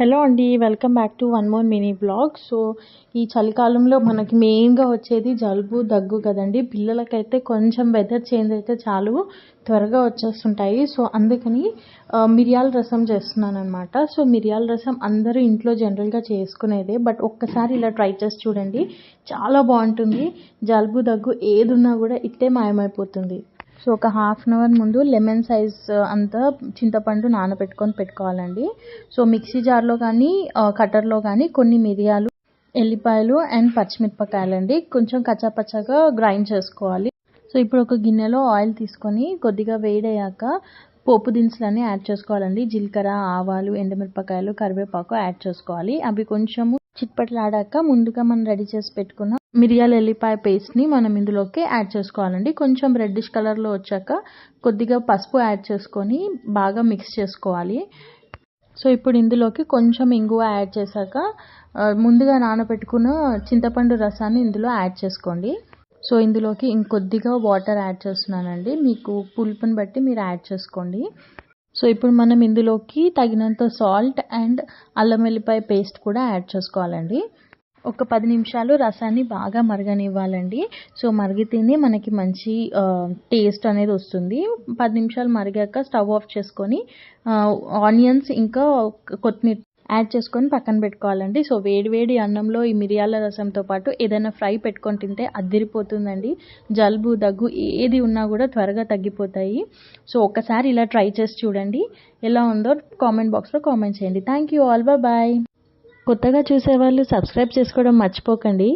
Hello అండి welcome back to one more mini blog so ఈ చలికాలంలో మనకి మెయిన్గా వచ్చేది జలుబు దగ్గు కదండి. పిల్లలకైతే కొంచెం వెదర్ చేంజ్ అయితే చాలు. త్వరగా వచ్చేస్తుంటాయి. సో అందుకని మిరియాల రసం చేస్తున్నాను అనమాట సో మిరియాల రసం అందరూ ఇంట్లో జనరల్గా చేసుకునేదే. బట్ ఒక్కసారి ఇలా ట్రై చేసి చూడండి. చాలా బాగుంటుంది. జలుబు దగ్గు ఏదున్నా కూడా ఇట్టే మాయమైపోతుంది. సో ఒక హాఫ్ అన్ అవర్ ముందు లెమన్ సైజ్ అంతా చింతపండు నానబెట్టుకొని పెట్టుకోవాలండి. సో మిక్సీ జార్లో కానీ కట్టర్లో uh, కానీ కొన్ని మిరియాలు ఎల్లిపాయలు అండ్ పచ్చిమిరపకాయలండి. కొంచెం కచ్చాపచ్చాగా గ్రైండ్ చేసుకోవాలి. సో ఇప్పుడు ఒక గిన్నెలో ఆయిల్ తీసుకొని కొద్దిగా వేడయ్యాక పోపు దినుసులన్నీ యాడ్ చేసుకోవాలండి. జీలకర్ర ఆవాలు ఎండుమిరపకాయలు కరివేపాకు యాడ్ చేసుకోవాలి. అవి కొంచెము చిట్పట్లాడాక ముందుగా మనం రెడీ చేసి పెట్టుకున్న మిరియాల ఎల్లిపాయ పేస్ట్ని మనం ఇందులోకి యాడ్ చేసుకోవాలండి. కొంచెం రెడ్డిష్ కలర్లో వచ్చాక కొద్దిగా పసుపు యాడ్ చేసుకొని బాగా మిక్స్ చేసుకోవాలి. సో ఇప్పుడు ఇందులోకి కొంచెం ఇంగువ యాడ్ చేశాక ముందుగా నానబెట్టుకున్న చింతపండు రసాన్ని ఇందులో యాడ్ చేసుకోండి. సో ఇందులోకి ఇంకొద్దిగా వాటర్ యాడ్ చేస్తున్నానండి. మీకు పులుపుని బట్టి మీరు యాడ్ చేసుకోండి. సో ఇప్పుడు మనం ఇందులోకి తగినంత సాల్ట్ అండ్ అల్లం వెల్లిపాయ పేస్ట్ కూడా యాడ్ చేసుకోవాలండి. ఒక పది నిమిషాలు రసాన్ని బాగా మరగనివ్వాలండి. సో మరిగితేనే మనకి మంచి టేస్ట్ అనేది వస్తుంది. పది నిమిషాలు మరిగాక స్టవ్ ఆఫ్ చేసుకొని ఆనియన్స్ ఇంకా కొత్తిమీర యాడ్ చేసుకొని పక్కన పెట్టుకోవాలండి. సో వేడివేడి అన్నంలో ఈ మిరియాల రసంతో పాటు ఏదైనా ఫ్రై పెట్టుకొని తింటే అద్దిరిపోతుందండి జలుబు దగ్గు ఏది ఉన్నా కూడా త్వరగా తగ్గిపోతాయి. సో ఒక్కసారి ఇలా ట్రై చేసి చూడండి. ఎలా ఉందో కామెంట్ బాక్స్లో కామెంట్ చేయండి. Thank you all. బాయ్. కొత్తగా చూసేవాళ్ళు సబ్స్క్రైబ్ చేసుకోవడం మర్చిపోకండి.